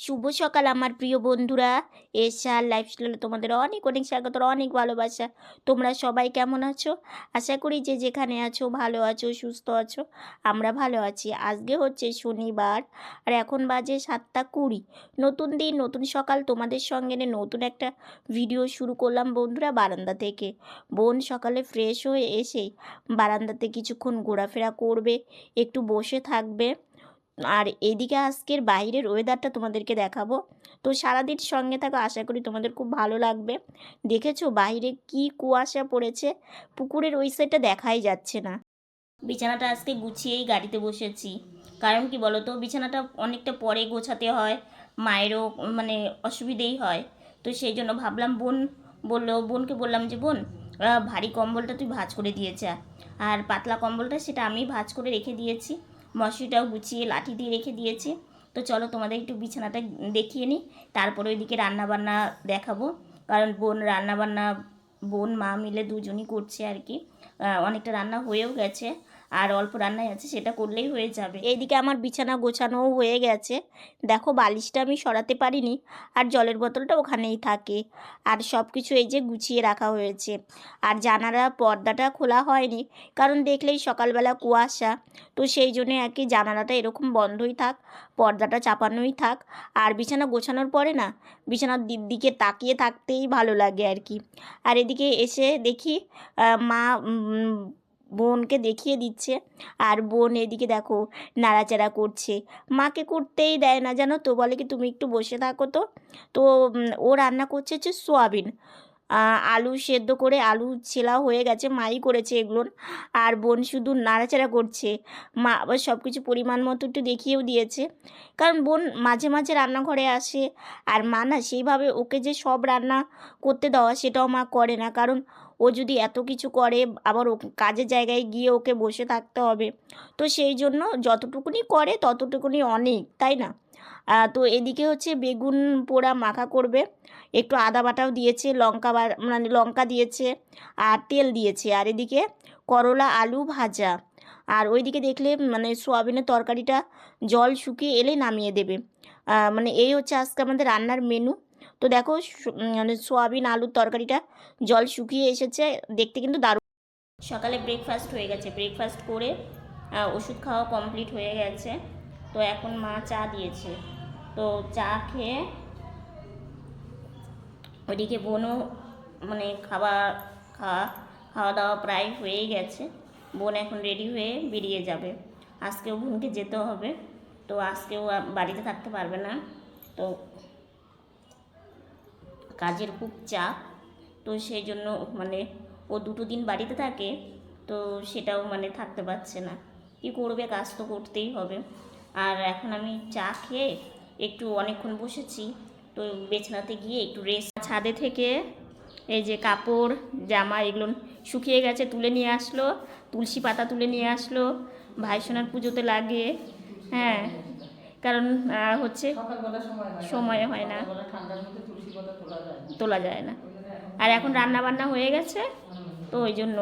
শুভ সকাল, আমার প্রিয় বন্ধুরা। এসআর লাইফস্টাইলে তোমাদের অনেক অনেক স্বাগত অনেক ভালোবাসা। তোমরা সবাই কেমন আছো? আশা করি যে যেখানে আছো, ভালো আছো, সুস্থ আছো, আমরা ভালো আছি। আজকে হচ্ছে শনিবার, আর এখন বাজে সাতটা কুড়ি। নতুন দিন, নতুন সকাল, তোমাদের সঙ্গে নিয়ে নতুন একটা ভিডিও শুরু করলাম বন্ধুরা বারান্দা থেকে। বোন সকালে ফ্রেশ হয়ে এসেই বারান্দাতে কিছুক্ষণ ঘোরাফেরা করবে, একটু বসে থাকবে। আর এদিকে আজকের বাইরের ওয়েদারটা তোমাদেরকে দেখাবো। তো সারাদিন সঙ্গে থাকো, আশা করি তোমাদের খুব ভালো লাগবে। দেখেছ বাইরে কি কুয়াশা পড়েছে? পুকুরের ওই সাইডটা দেখাই যাচ্ছে না। বিছানাটা আজকে গুছিয়েই গাড়িতে বসেছি। কারণ কি বলো তো বিছানাটা অনেকটা পরে গোছাতে হয়, মায়েরও মানে অসুবিধেই হয়। তো সেই জন্য ভাবলাম, বোন বলল, বোনকে বললাম যে, বোন ভারী কম্বলটা তুই ভাঁজ করে দিয়েছে আর পাতলা কম্বলটা সেটা আমি ভাজ করে রেখে দিয়েছি। মশারিটাও গুছিয়ে লাঠি দিয়ে রেখে দিয়েছে। তো চলো তোমাদের একটু বিছানাটা দেখিয়ে নিই, তারপরে ওইদিকে রান্নাবান্না দেখাবো। কারণ বোন, রান্নাবান্না, বোন, মা মিলে দুজনই করছে আর কি। অনেকটা রান্না হয়েও গেছে। আর অল্প রান্নাই আছে, সেটা করলেই হয়ে যাবে। এইদিকে আমার বিছানা গোছানোও হয়ে গেছে। দেখো বালিশটা আমি সরাতে পারিনি আর জলের বোতলটা ওখানেই থাকে। আর সব কিছু এই যে গুছিয়ে রাখা হয়েছে। আর জানালা পর্দাটা খোলা হয়নি, কারণ দেখলেই সকালবেলা কুয়াশা। তো সেই জন্য আর কি জানালাটা এরকম বন্ধই থাক, পর্দাটা চাপানোই থাক। আর বিছানা গোছানোর পরে না, বিছানার দিকে তাকিয়ে থাকতেই ভালো লাগে আর কি। আর এদিকে এসে দেখি মা বোনকে দেখিয়ে দিচ্ছে। আর বোন এদিকে দেখো নাড়াচাড়া করছে। মাকে করতেই দেয় না, জানো তো? বলে কি, তুমি একটু বসে থাকো তো। তো ও রান্না করছে হচ্ছে সোয়াবিন। আলু সেদ্ধ করে আলু ছেলা হয়ে গেছে, মাই করেছে এগুলো। আর বোন শুধু নাড়াচাড়া করছে। মা আবার সব কিছু পরিমাণ মতো একটু দেখিয়েও দিয়েছে। কারণ বোন মাঝে মাঝে রান্নাঘরে আসে। আর মা না, সেইভাবে ওকে যে সব রান্না করতে দেওয়া, সেটাও মা করে না। কারণ ও যদি এত কিছু করে, আবার ও কাজের জায়গায় গিয়ে ওকে বসে থাকতে হবে। তো সেই জন্য যতটুকুনি করে, ততটুকুনি অনেক, তাই না? তো এদিকে হচ্ছে বেগুন পোড়া মাখা করবে। একটু আদা বাটাও দিয়েছে, লঙ্কা বা মানে লঙ্কা দিয়েছে, আর তেল দিয়েছে। আর এদিকে করলা আলু ভাজা। আর ওইদিকে দেখলে মানে সোয়াবিনের তরকারিটা জল শুকিয়ে এলে নামিয়ে দেবে। মানে এই হচ্ছে আজকে আমাদের রান্নার মেনু তো দেখো মানে সোয়াবিন আলুর তরকারিটা জল শুকিয়ে এসেছে, দেখতে কিন্তু দারুণ। সকালে ব্রেকফাস্ট হয়ে গেছে ব্রেকফাস্ট করে ওষুধ খাওয়া কমপ্লিট হয়ে গেছে। তো এখন মা চা দিয়েছে। তো চা খেয়ে ওইদিকে বোনও মানে খাওয়া খাওয়া খাওয়া দাওয়া প্রায় হয়েই গেছে। বোন এখন রেডি হয়ে বেরিয়ে যাবে। আজকেও বোনকে যেতে হবে। তো আজকেও বাড়িতে থাকতে পারবে না। তো কাজের খুব চাপ তো সেই জন্য মানে ও দুটো দিন বাড়িতে থাকে তো সেটাও মানে থাকতে পারছে না। কী করবে কাজ তো করতেই হবে। আর এখন আমি চা খেয়ে একটু অনেকক্ষণ বসেছি তো বেছনাতে গিয়ে একটু রেস্ট ছাদে থেকে এই যে কাপড় জামা এগুলো শুকিয়ে গেছে তুলে নিয়ে আসলো তুলসী পাতা তুলে নিয়ে আসলো ভাইসোনার পুজোতে লাগে হ্যাঁ। কারণ হচ্ছে সময় হয় না। তোলা যায় না। আর এখন রান্না বান্না হয়ে গেছে তো ওই জন্য।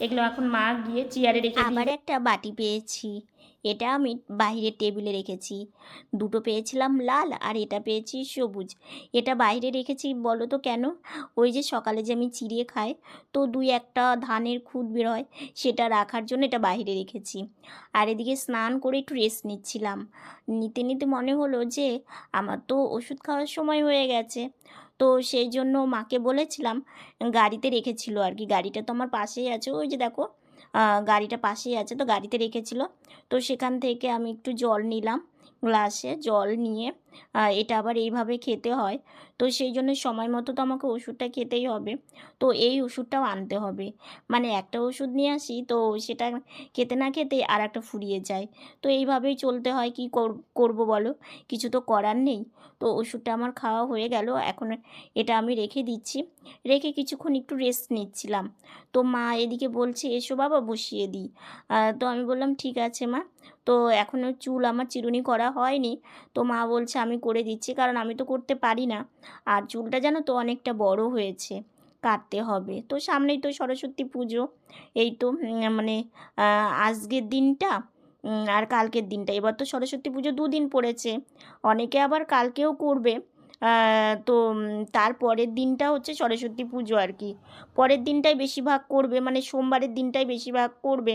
এগুলো এখন মা গিয়ে চেয়ারে রেখে আবার একটা বাটি পেয়েছি। এটা আমি বাইরে টেবিলে রেখেছি। দুটো পেয়েছিলাম লাল আর এটা পেয়েছি সবুজ। এটা বাইরে রেখেছি বলো তো কেন? ওই যে সকালে যে আমি চিড়িয়ে খাই, তো দুই একটা ধানের খুদ বেরোয়, সেটা রাখার জন্য এটা বাইরে রেখেছি। আর এদিকে স্নান করে একটু রেস্ট নিচ্ছিলাম। নিতে নিতে মনে হলো যে আমার তো ওষুধ খাওয়ার সময় হয়ে গেছে। তো সেই জন্য মাকে বলেছিলাম, গাড়িতে রেখেছিল আর কি। গাড়িটা তো আমার পাশেই আছে। ওই যে দেখো গাড়িটা পাশেই আছে তো গাড়িতে রেখেছিল। তো সেখান থেকে আমি একটু জল নিলাম। গ্লাসে জল নিয়ে এটা আবার এইভাবে খেতে হয়। তো সেই জন্য সময় মতো তো আমাকে ওষুধটা খেতেই হবে। তো এই ওষুধটাও আনতে হবে। মানে একটা ওষুধ নিয়ে আসি, তো সেটা খেতে না খেতে আর একটা ফুরিয়ে যায়। তো এইভাবেই চলতে হয়। কি কর- করব বলো? কিছু তো করার নেই। তো ওষুধটা আমার খাওয়া হয়ে গেল। এখন এটা আমি রেখে দিচ্ছি। রেখে কিছুক্ষণ একটু রেস্ট নিচ্ছিলাম। তো মা এদিকে বলছে, এসো বাবা, বসিয়ে দিই। তো আমি বললাম, ঠিক আছে মা। তো এখনও চুল আমার চিরুনি করা হয়নি। তো মা বলছে, আমি করে দিচ্ছি, কারণ আমি তো করতে পারি না। আর চুলটা জানো তো অনেকটা বড় হয়েছে, কাটতে হবে। তো সামনেই তো সরস্বতী পুজো, এই তো মানে আজকের দিনটা আর কালকের দিনটা। এবার তো সরস্বতী পুজো দুদিন পড়েছে, অনেকে আবার কালকেও করবে। তো তার পরের দিনটা হচ্ছে সরস্বতী পুজো আর কি। পরের দিনটাই বেশিরভাগ করবে মানে সোমবারের দিনটাই বেশিরভাগ করবে।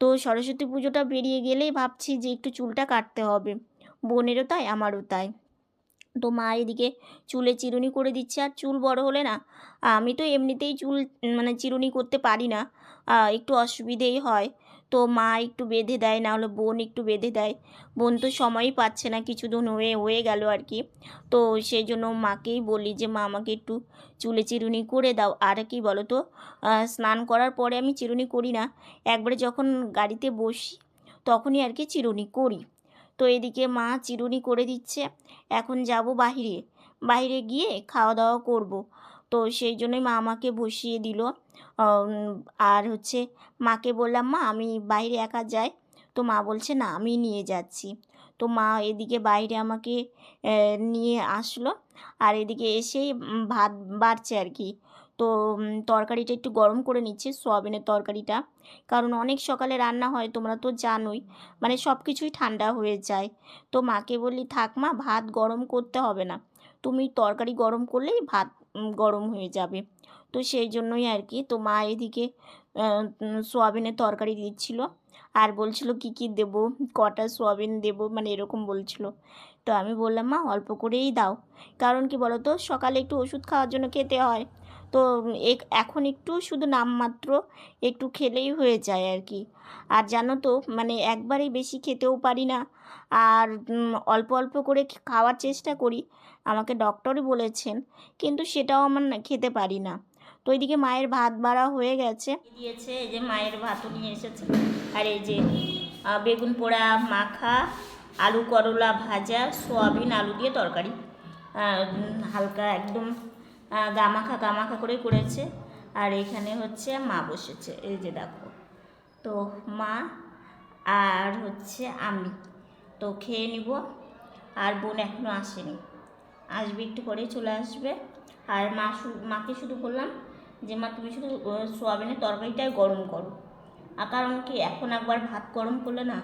তো সরস্বতী পুজোটা বেরিয়ে গেলেই ভাবছি যে একটু চুলটা কাটতে হবে। বোনেরও তাই, আমারও তাই। তো মা এদিকে চুলে চিরুনি করে দিচ্ছে, আর চুল বড় হলে না, আমি তো এমনিতেই চুল মানে চিরুনি করতে পারি না। একটু অসুবিধেই হয়। তো মা একটু বেঁধে দেয়, না হলে বোন একটু বেঁধে দেয়। বোন তো সময়ই পাচ্ছে না, কিছুদিন হয়ে হয়ে গেল আর কি। তো সেই জন্য মাকেই বলি যে, মা, আমাকে একটু চুলে চিরুনি করে দাও। আর কি বলো তো স্নান করার পরে আমি চিরুনি করি না। একবারে যখন গাড়িতে বসি, তখনই আর কি চিরুনি করি। তো এদিকে মা চিরুনি করে দিচ্ছে, এখন যাব বাইরে বাইরে গিয়ে খাওয়া দাওয়া করব। তো সেই জন্যই মা আমাকে বসিয়ে দিল। আর হচ্ছে মাকে বললাম, মা, আমি বাইরে একা যাই। তো মা বলছে, না, আমি নিয়ে যাচ্ছি। তো মা এদিকে বাইরে আমাকে নিয়ে আসলো। আর এদিকে এসেই ভাত বাড়ছে আর কি। তো তরকারিটা একটু গরম করে নিচ্ছে, সোয়াবিনের তরকারিটা। কারণ অনেক সকালে রান্না হয়, তোমরা তো জানোই। মানে সব কিছুই ঠান্ডা হয়ে যায়। তো মাকে বললি, থাক মা, ভাত গরম করতে হবে না। তুমি তরকারি গরম করলেই ভাত গরম হয়ে যাবে। তো সেই জন্যই আর কি তো মা এদিকে সোয়াবিনের তরকারি দিচ্ছিল। আর বলছিল কি কি দেব, কটা সোয়াবিন দেব মানে এরকম বলছিল। তো আমি বললাম, মা, অল্প করেই দাও। কারণ কি বলো তো সকালে একটু ওষুধ খাওয়ার জন্য খেতে হয়। তো এখন একটু শুধু নামমাত্র একটু খেলেই হয়ে যায় আর কি আর জানো তো মানে একবারেই বেশি খেতেও পারি না। আর অল্প অল্প করে খাওয়ার চেষ্টা করি। আমাকে ডক্টরই বলেছেন, কিন্তু সেটাও আমার খেতে পারি না। তো ওইদিকে মায়ের ভাত বাড়া হয়ে গেছে। দিয়েছে? এই যে মায়ের ভাতও নিয়ে এসেছে। আর এই যে বেগুন পোড়া মাখা, আলু করলা ভাজা, সোয়াবিন, আলু দিয়ে তরকারি। হালকা একদম গামাখা গামাখা করে করেছে। আর এখানে হচ্ছে মা বসেছে। এই যে দেখো। তো মা আর হচ্ছে আমি। তো খেয়ে নিব। আর বোন এখনও আসেনি। আসবে একটু পরে চলে আসবে। আর মা মাকে শুধু বললাম যে মা তুমি শুধু সোয়াবিনের তরকারিটাই গরম করো। আর কারণ কি, এখন একবার ভাত গরম করলে না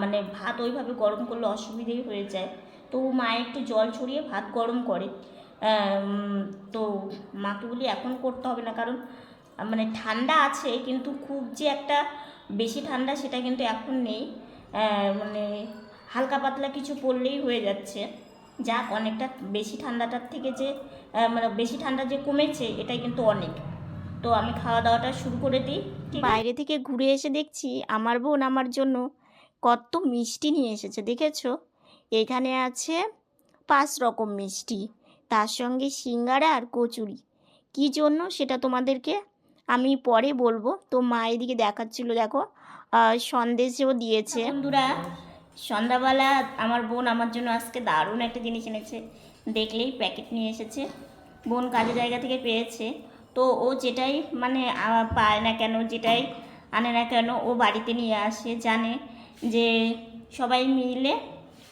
মানে ভাত ওইভাবে গরম করলে অসুবিধেই হয়ে যায়। তো মা একটু জল ছড়িয়ে ভাত গরম করে। তো মাকে বলি এখন করতে হবে না, কারণ মানে ঠান্ডা আছে, কিন্তু খুব যে একটা বেশি ঠান্ডা সেটা কিন্তু এখন নেই। মানে হালকা পাতলা কিছু পড়লেই হয়ে যাচ্ছে। যাক অনেকটা বেশি ঠান্ডাটার থেকে যে মানে বেশি ঠান্ডা যে কমেছে এটাই কিন্তু অনেক। তো আমি খাওয়া দাওয়াটা শুরু করে দিই বাইরে থেকে ঘুরে এসে দেখছি আমার বোন আমার জন্য কত মিষ্টি নিয়ে এসেছে দেখেছ? এখানে আছে পাঁচ রকম মিষ্টি তার সঙ্গে সিঙ্গারা আর কচুরি। কী জন্য সেটা তোমাদেরকে আমি পরে বলব। তো মা এদিকে দেখাচ্ছিল দেখো সন্দেশেও দিয়েছে। বন্ধুরা সন্ধ্যাবেলা আমার বোন আমার জন্য আজকে দারুণ একটা জিনিস এনেছে। দেখলেই প্যাকেট নিয়ে এসেছে। বোন কাজের জায়গা থেকে পেয়েছে। তো ও যেটাই মানে পায় না কেন যেটাই আনে না কেন ও বাড়িতে নিয়ে আসে জানে যে সবাই মিলে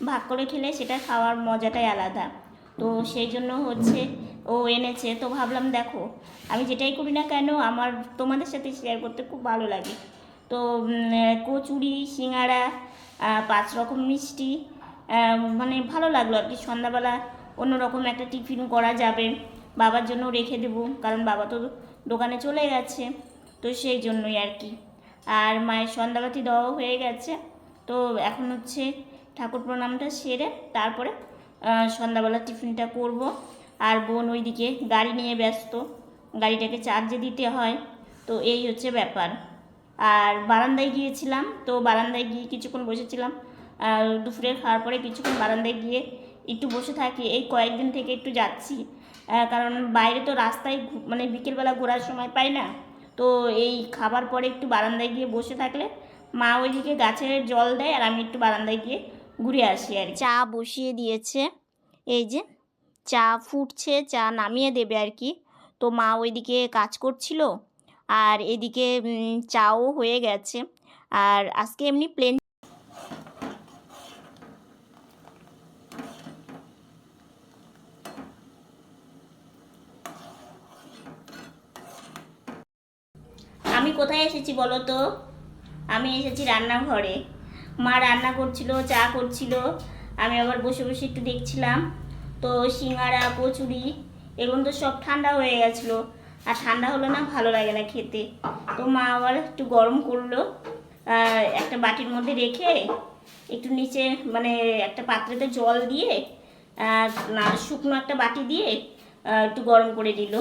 ভাগ করে খেলে সেটা খাওয়ার মজাটাই আলাদা। তো সেই জন্য হচ্ছে ও এনেছে। তো ভাবলাম দেখো আমি যেটাই করি না কেন আমার তোমাদের সাথে শেয়ার করতে খুব ভালো লাগে। তো কচুরি আহ, পাঁচ রকম মিষ্টি মানে ভালো লাগল আর কি। সন্ধ্যাবেলা অন্যরকম একটা টিফিন করা যাবে। বাবার জন্য রেখে দেবো, কারণ বাবা তো দোকানে চলে গেছে, তো সেই জন্যই আর কি। আর মায়ের সন্ধ্যাবাতি দেওয়া হয়ে গেছে, তো এখন হচ্ছে ঠাকুর প্রণামটা সেরে তারপরে সন্ধ্যাবেলা টিফিনটা করব। আর বোন ওইদিকে গাড়ি নিয়ে ব্যস্ত, গাড়িটাকে চার্জে দিতে হয়, তো এই হচ্ছে ব্যাপার। আর বারান্দায় গিয়েছিলাম, তো বারান্দায় গিয়ে কিছুক্ষণ বসেছিলাম। আর দুপুরে খাওয়ার পরে কিছুক্ষণ বারান্দায় গিয়ে একটু বসে থাকি। এই কয়েকদিন থেকে একটু যাচ্ছি। কারণ বাইরে তো রাস্তায় মানে বিকেলবেলা ঘোরার সময় পাই না। তো এই খাবার পরে একটু বারান্দায় গিয়ে বসে থাকলে মা ওইদিকে গাছের জল দেয় আর আমি একটু বারান্দায় গিয়ে ঘুরে আসি আর চা বসিয়ে দিয়েছে। এই যে চা ফুটছে, চা নামিয়ে দেবে আর কি। তো মা ওইদিকে কাজ করছিল। আর এদিকে চাও হয়ে গেছে। আর আজকে এমনি প্লেন আমি কোথায় এসেছি বলো তো? আমি এসেছি রান্নাঘরে। মা রান্না করছিল, চা করছিল। আমি আবার বসে বসে একটু দেখছিলাম। তো সিঙ্গারা, কচুরি, এগুলো তো সব ঠান্ডা হয়ে গেছিল। আর ঠান্ডা হলো না, ভালো লাগে না খেতে। তো মা আবার একটু গরম করল একটা বাটির মধ্যে রেখে একটু নিচে মানে একটা পাত্রেতে জল দিয়ে শুকনো একটা বাটি দিয়ে একটু গরম করে দিল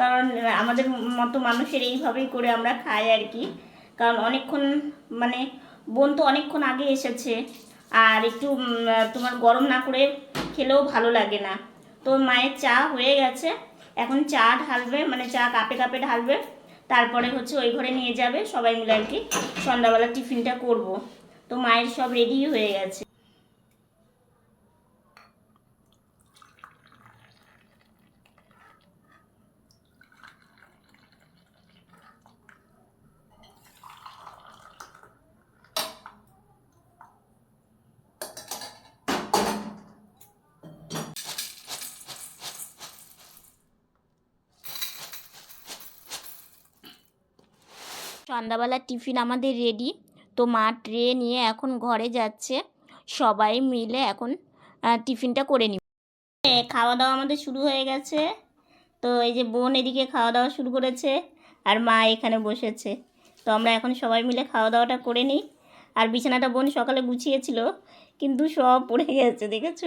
কারণ আমাদের মতো মানুষের এইভাবেই করে আমরা খাই আর কি। কারণ অনেকক্ষণ মানে বোন তো অনেকক্ষণ আগে এসেছে, আর একটু তোমার গরম না করে খেলেও ভালো লাগে না। তো মায়ের চা হয়ে গেছে এখন চা ঢালবে মানে চা কাপে কাপে ঢালবে। তারপরে হচ্ছে ওই ঘরে নিয়ে যাবে সবাই মিলে আর কি। সন্ধ্যাবেলা টিফিনটা করব। তো মায়ের সব রেডি হয়ে গেছে। সন্ধ্যাবেলার টিফিন আমাদের রেডি তো মা ট্রে নিয়ে এখন ঘরে যাচ্ছে। সবাই মিলে এখন টিফিনটা করে নিব। খাওয়া দাওয়া আমাদের শুরু হয়ে গেছে। তো এই যে বোন এদিকে খাওয়া দাওয়া শুরু করেছে আর মা এখানে বসেছে। তো আমরা এখন সবাই মিলে খাওয়া দাওয়াটা করে নিই। আর বিছানাটা বোন সকালে গুছিয়েছিল, কিন্তু সব পড়ে গেছে, দেখেছ?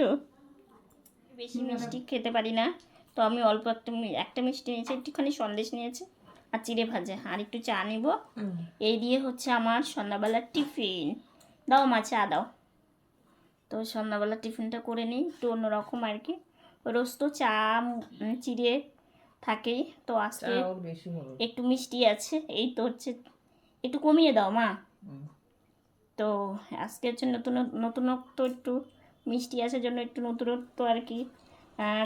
বেশি মিষ্টি খেতে পারি না। তো আমি অল্প একটা একটা মিষ্টি নিয়েছি, একটুখানি সন্দেশ নিয়েছি। আর চিড়ে ভাজা আর একটু চা নেব। এই দিয়ে হচ্ছে আমার সন্ধ্যাবেলার টিফিন। দাও মা চা দাও। তো সন্ধ্যাবেলার টিফিনটা করে নিই একটু অন্যরকম আর কি। রোজ তো চা চিড়ে থাকেই তো আজকে একটু মিষ্টি আছে এই তো হচ্ছে একটু কমিয়ে দাও মা। তো আজকে হচ্ছে নতুন নতুনত্ব একটু মিষ্টি আছে জন্য একটু নতুনত্ব আর কি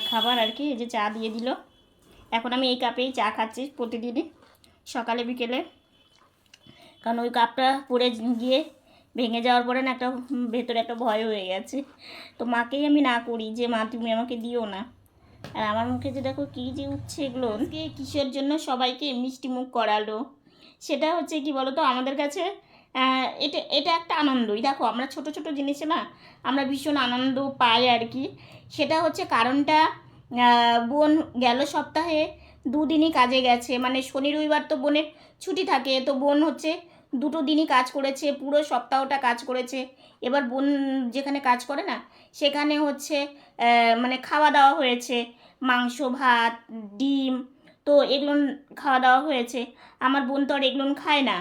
খাবার আর কি এই যে চা দিয়ে দিল। এখন আমি এই কাপেই চা খাচ্ছি প্রতিদিনই। সকালে, বিকেলে। কারণ ওই কাপটা পড়ে গিয়ে ভেঙে যাওয়ার পরে না একটা ভেতরে একটা ভয় হয়ে গেছে। তো মাকেই আমি না করি যে, মা, তুমি আমাকে দিও না। আর আমার মুখে যে দেখো কী যে উঠছে এগুলো। কিসের জন্য সবাইকে মিষ্টি মুখ করালো? সেটা হচ্ছে কি বলতো, আমাদের কাছে এটা এটা একটা আনন্দই। দেখো, আমরা ছোট ছোট জিনিসে না, আমরা ভীষণ আনন্দ পাই আর কি। সেটা হচ্ছে কারণটা বোন গেল সপ্তাহে দুদিনই কাজে গেছে। মানে শনি, রবিবার তো বোনের ছুটি থাকে, তো বোন হচ্ছে দুটো দিনই কাজ করেছে, পুরো সপ্তাহটা কাজ করেছে। এবার বোন যেখানে কাজ করে না, সেখানে হচ্ছে মানে খাওয়া দাওয়া হয়েছে, মাংস, ভাত, ডিম, তো এগুলো খাওয়া দাওয়া হয়েছে। আমার বোন তো আর এগুলো খায় না।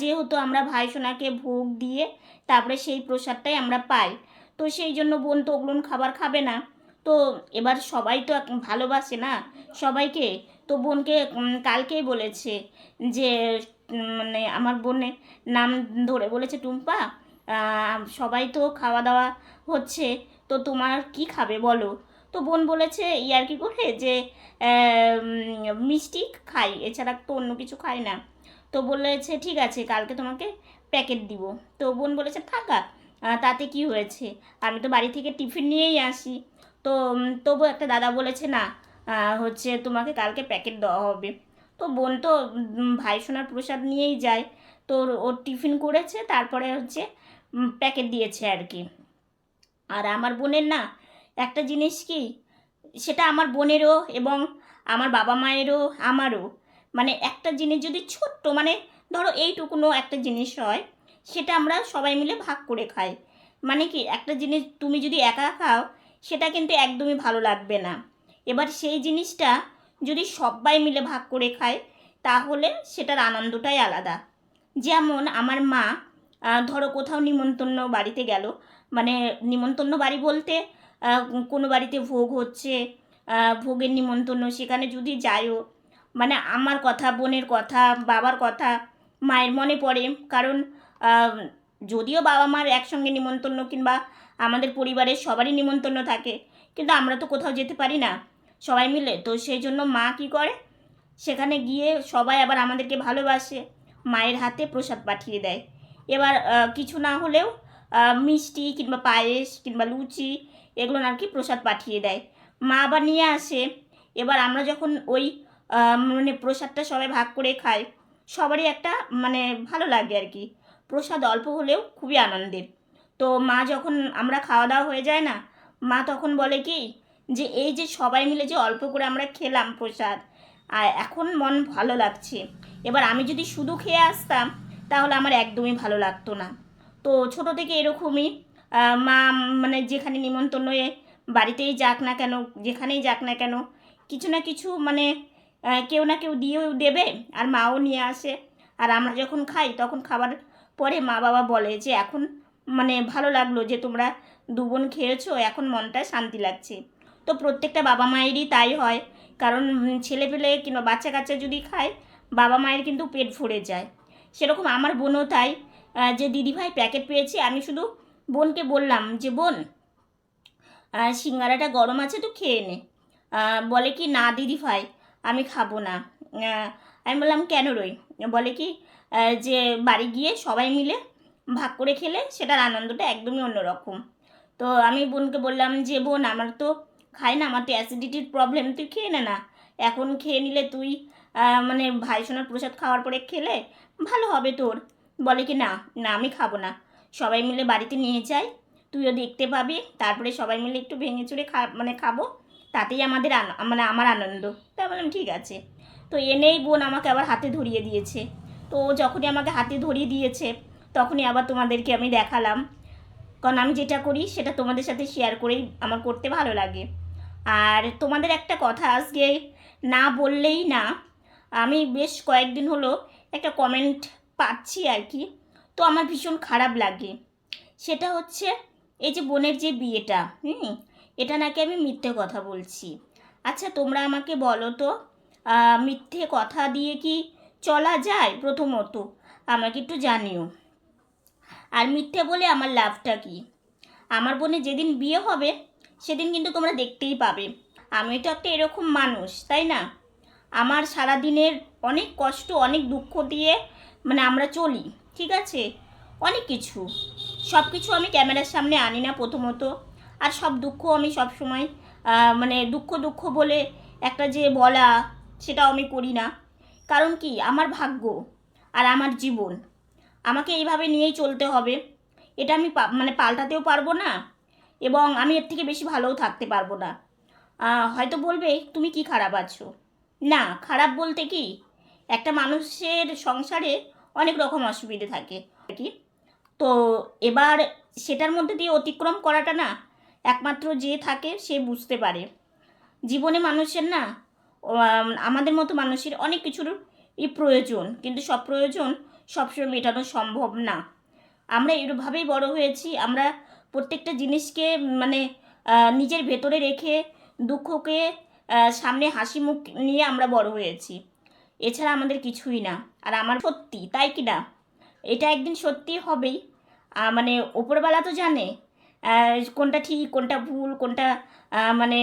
যেহেতু আমরা ভাই সোনাকে ভোগ দিয়ে তারপরে সেই প্রসাদটাই আমরা পাই, তো সেই জন্য বোন তো ওগুলো খাবার খাবে না। তো এবার সবাই তো ভালোবাসে না। সবাইকে, তো বোনকে কালকেই বলেছে যে মানে আমার বোনের নাম ধরে বলেছে টুম্পা সবাই তো খাওয়া দাওয়া হচ্ছে, তো তোমার কি খাবে বলো? তো বোন বলেছে ইয়ার কি করে যে মিষ্টি খাই, এছাড়া তো অন্য কিছু খাই না। তো বলেছে ঠিক আছে, কালকে তোমাকে প্যাকেট দিব। তো বোন বলেছে থাকা তাতে কি হয়েছে? আমি তো বাড়ি থেকে টিফিন নিয়েই আসি। তো তবু একটা দাদা বলেছে না হচ্ছে তোমাকে কালকে প্যাকেট দেওয়া হবে। তো বোন তো ভাই সোনার প্রসাদ নিয়েই যায়। তো ওর- টিফিন করেছে, তারপরে হচ্ছে প্যাকেট দিয়েছে আর কি। আর আমার বোনের না, একটা জিনিস কি, সেটা আমার বোনেরও এবং আমার বাবা মায়েরও, আমারও। মানে একটা জিনিস যদি ছোট্ট মানে ধরো এইটুকুনো একটা জিনিস হয়, সেটা আমরা সবাই মিলে ভাগ করে খাই। মানে কি, একটা জিনিস তুমি যদি একা খাও, সেটা কিন্তু একদমই ভালো লাগবে না। এবার সেই জিনিসটা যদি সবাই মিলে ভাগ করে খায়, তাহলে সেটার আনন্দটাই আলাদা। যেমন আমার মা ধরো কোথাও নিমন্তন্ন বাড়িতে গেল মানে নিমন্তন্ন বাড়ি বলতে কোনো বাড়িতে ভোগ হচ্ছে ভোগের নিমন্তন্ন সেখানে যদি যায়ও মানে আমার কথা, বোনের কথা, বাবার কথা মায়ের মনে পড়ে। কারণ যদিও বাবা মার একসঙ্গে নিমন্তন্ন কিংবা আমাদের পরিবারের সবারই নিমন্তন্ন থাকে, কিন্তু আমরা তো কোথাও যেতে পারি না। সবাই মিলে। তো সেই জন্য মা কী করে? সেখানে গিয়ে সবাই আবার আমাদেরকে ভালোবাসে। মায়ের হাতে প্রসাদ পাঠিয়ে দেয়। এবার কিছু না হলেও মিষ্টি কিংবা পায়েস কিংবা লুচি এগুলো আর কি প্রসাদ পাঠিয়ে দেয়। মা আবার নিয়ে আসে। এবার আমরা যখন ওই মানে প্রসাদটা সবাই ভাগ করে খাই, সবারই একটা মানে ভালো লাগে আর কি। প্রসাদ অল্প হলেও খুবই আনন্দের। তো মা যখন আমরা খাওয়া দাওয়া হয়ে যায় না, মা তখন বলে কি যে এই যে সবাই মিলে যে অল্প করে আমরা খেলাম প্রসাদ, আর এখন মন ভালো লাগছে। এবার আমি যদি শুধু খেয়ে আসতাম, তাহলে আমার একদমই ভালো লাগতো না। তো ছোট থেকে এরকমই মা মানে যেখানে নিমন্ত্রণ হয়ে বাড়িতেই যাক না কেন, যেখানেই যাক না কেন, কিছু না কিছু মানে কেউ না কেউ দিয়েও দেবে, আর মাও নিয়ে আসে। আর আমরা যখন খাই, তখন খাবার পরে মা বাবা বলে যে, এখন মানে ভালো লাগল যে তোমরা দু বোন খেয়েছো, এখন মনটা শান্তি লাগছে। তো প্রত্যেকটা বাবা মায়েরই তাই হয়। কারণ ছেলে পেলে কিংবা বাচ্চা কাচ্চা যদি খায়, বাবা মায়ের কিন্তু পেট ভরে যায়। সেরকম আমার বোনও তাই। যে দিদিভাই প্যাকেট পেয়েছি, আমি শুধু বোনকে বললাম যে, বোন সিঙ্গারাটা গরম আছে তো খেয়ে নে। বলে কি, না দিদি ভাই আমি খাব না। আমি বললাম, কেন রই? বলে কি যে বাড়ি গিয়ে সবাই মিলে ভাগ করে খেলে, সেটার আনন্দটা একদমই অন্যরকম। তো আমি বোনকে বললাম যে, বোন, আমার তো খাই না, আমার তো অ্যাসিডিটির প্রবলেম তুই খেয়ে নে না। এখন খেয়ে নিলে তুই মানে ভাই সোনার প্রসাদ খাওয়ার পরে খেলে ভালো হবে তোর। বলে কি, না না, আমি খাব না। সবাই মিলে বাড়িতে নিয়ে যাই, তুইও দেখতে পাবি। তারপরে সবাই মিলে একটু ভেঙে চুড়ে খা মানে খাব। তাতেই আমাদের মানে আমার আনন্দ। তাই বললাম, ঠিক আছে। তো এনেই বোন আমাকে আবার হাতে ধরিয়ে দিয়েছে। তো যখনই আমাকে হাতে ধরিয়ে দিয়েছে, তখনই আবার তোমাদেরকে আমি দেখালাম। কারণ আমি যেটা করি, সেটা তোমাদের সাথে শেয়ার করেই আমার করতে ভালো লাগে। আর তোমাদের একটা কথা আজকে না বললেই না, আমি বেশ কয়েকদিন হলো একটা কমেন্ট পাচ্ছি আর কি। তো আমার ভীষণ খারাপ লাগে। সেটা হচ্ছে এই যে বোনের যে বিয়েটা, হুম? এটা নাকি আমি মিথ্যে কথা বলছি। আচ্ছা তোমরা আমাকে বলো তো মিথ্যে কথা দিয়ে কি চলা যায় প্রথমত? আমাকে একটু জানিও। আর মিথ্যে বলে আমার লাভটা কি? আমার বোনের যেদিন বিয়ে হবে সেদিন কিন্তু তোমরা দেখতেই পাবে। আমি তো একটা এরকম মানুষ, তাই না? আমার সারা দিনের অনেক কষ্ট, অনেক দুঃখ দিয়ে মানে আমরা চলি, ঠিক আছে? অনেক কিছু। সব কিছু আমি ক্যামেরার সামনে আনি না প্রথমত। আর সব দুঃখ আমি সব সময় মানে দুঃখ দুঃখ বলে একটা যে বলা, সেটাও আমি করি না। কারণ কি? আমার ভাগ্য আর আমার জীবন। আমাকে এইভাবে নিয়েই চলতে হবে। এটা আমি মানে পাল্টাতেও পারব না। এবং আমি এর থেকে বেশি ভালোও থাকতে পারব না। হয়তো বলবে, তুমি কি খারাপ আছো? না, খারাপ বলতে কি? একটা মানুষের সংসারে অনেক রকম অসুবিধে থাকে। কি তো এবার সেটার মধ্যে দিয়ে অতিক্রম করাটা না, একমাত্র যে থাকে সে বুঝতে পারে। জীবনে মানুষের না আমাদের মতো মানুষের অনেক কিছুর প্রয়োজন, কিন্তু সব প্রয়োজন সবসময় মেটানো সম্ভব না। আমরা এরভাবেই বড় হয়েছি, আমরা প্রত্যেকটা জিনিসকে মানে নিজের ভেতরে রেখে দুঃখকে সামনে হাসি মুখ নিয়ে আমরা বড় হয়েছি। এছাড়া আমাদের কিছুই না। আর আমার সত্যি, তাই কি না? এটা একদিন সত্যি হবেই। মানে ওপরবেলা তো জানে কোনটা ঠিক, কোনটা ভুল, কোনটা মানে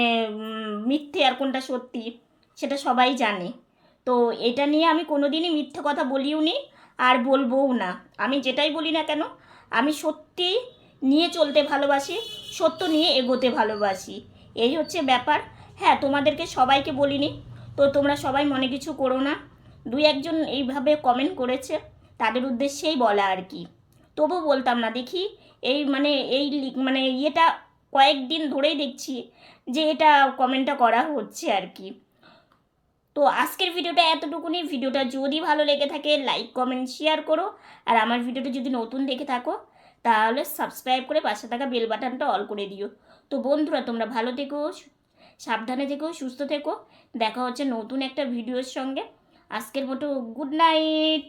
মিথ্যে আর কোনটা সত্যি, সেটা সবাই জানে। তো এটা নিয়ে আমি কোনোদিনই মিথ্যে কথা বলিও নি, আর বলবোও না। আমি যেটাই বলি না কেন, আমি সত্যি নিয়ে চলতে ভালোবাসি, সত্য নিয়ে এগোতে ভালোবাসি। এই হচ্ছে ব্যাপার। হ্যাঁ তোমাদেরকে সবাইকে বলিনি, তো তোমরা সবাই মনে কিছু করো না। দুই একজন এইভাবে কমেন্ট করেছে, তাদের উদ্দেশ্যেই বলা আর কি। তবু বলতাম না, দেখি এই মানে এই মানে ইয়েটা কয়েকদিন ধরেই দেখছি যে এটা কমেন্টটা করা হচ্ছে আর কি। তো আজকের ভিডিওটা এতটুকুনি। ভিডিওটা যদি ভালো লেগে থাকে লাইক কমেন্ট শেয়ার করো। আর আমার ভিডিওটা যদি নতুন দেখে থাকো তাহলে সাবস্ক্রাইব করে পাশে থাকা বেল বাটনটা অল করে দিও। তো বন্ধুরা, তোমরা ভালো থেকো, সাবধানে থেকো, সুস্থ থেকো। দেখা হচ্ছে নতুন একটা ভিডিওর সঙ্গে। আজকের মতো গুড নাইট